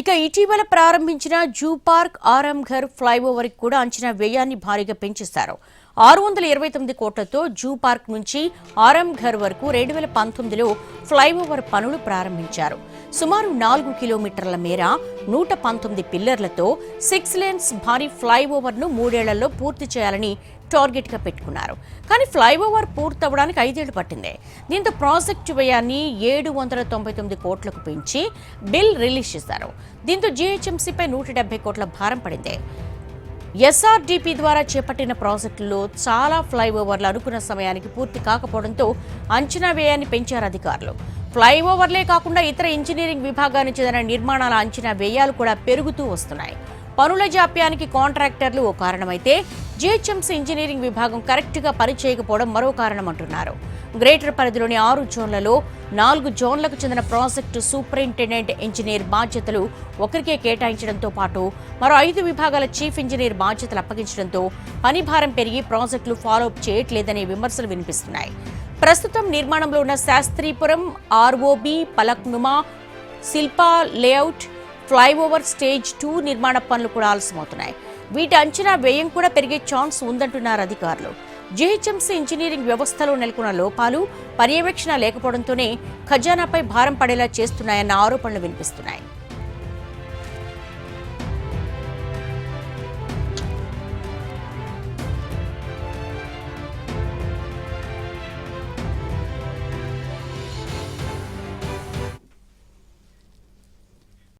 ఇక ఇటీవల ప్రారంభించిన జూ పార్క్ ఆరాంఘర్ ఫ్లైఓవర్ కూడా అంచనా వ్యయాన్ని భారీగా పెంచేశారు. ఆరు వందల ఇరవై తొమ్మిది కోట్లతో జూ పార్క్ నుంచి ఆరాంఘర్ వరకు రెండు వేల పంతొమ్మిదిలో ఫ్లైఓవర్ పనులు ప్రారంభించారు. సుమారు నాలుగు కిలోమీటర్ల మేర నూట పంతొమ్మిది పిల్లర్లతో సిక్స్ లేన్స్ భారీ ఫ్లైఓవర్ను మూడేళ్ళలో పూర్తి చేయాలని టార్గెట్గా పెట్టుకున్నారు. కానీ ఫ్లైఓవర్ పూర్తవడానికి ఐదేళ్ళు పట్టింది. దీంతో ప్రాజెక్టు వ్యయాన్ని ఏడు వందల తొంభై తొమ్మిది కోట్లకు పెంచి బిల్ రిలీజ్ చేశారు. దీంతో జీహెచ్ఎంసీపై నూట డెబ్బై కోట్ల భారం పడింది. ఎస్ఆర్డీపీ ద్వారా చేపట్టిన ప్రాజెక్టుల్లో చాలా ఫ్లైఓవర్లు అనుకున్న సమయానికి పూర్తి కాకపోవడంతో అంచనా వ్యయాన్ని పెంచారు అధికారులు. ఫ్లైఓవర్లే కాకుండా ఇతర ఇంజనీరింగ్ విభాగానికి చెందిన నిర్మాణాల అంచనా వ్యయాలు కూడా పెరుగుతూ వస్తున్నాయి. పనుల జాప్యానికి కాంట్రాక్టర్లు ఓ కారణమైతే జిహెచ్ఎంసీ ఇంజనీరింగ్ విభాగం కరెక్ట్గా పనిచేయకపోవడం మరో కారణం అంటున్నారు గ్రేటర్ పరిధిలోని ఆరు జోన్లలో నాలుగు జోన్లకు చెందిన ప్రాజెక్టు సూపరింటెండెంట్ ఇంజనీర్ బాధ్యతలు ఒకరికే కేటాయించడంతో పాటు మరో ఐదు విభాగాల చీఫ్ ఇంజనీర్ బాధ్యతలు అప్పగించడంతో పని భారం పెరిగి ప్రాజెక్టులు ఫాలోఅప్ చేయట్లేదనే విమర్శలు వినిపిస్తున్నాయి. ప్రస్తుతం నిర్మాణంలో ఉన్న Shastripuram ROB Falaknuma Shilpa layout flyover stage two నిర్మాణ పనులు కూడా ఆలస్యమవుతున్నాయి. వీటి అంచనా వ్యయం కూడా పెరిగే ఛాన్స్ ఉందంటున్నారు అధికారులు. జీహెచ్ఎంసీ ఇంజనీరింగ్ వ్యవస్థలో నెలకొన్న లోపాలు పర్యవేక్షణ లేకపోవడంతోనే ఖజానాపై భారం పడేలా చేస్తున్నాయన్న ఆరోపణలు వినిపిస్తున్నాయి.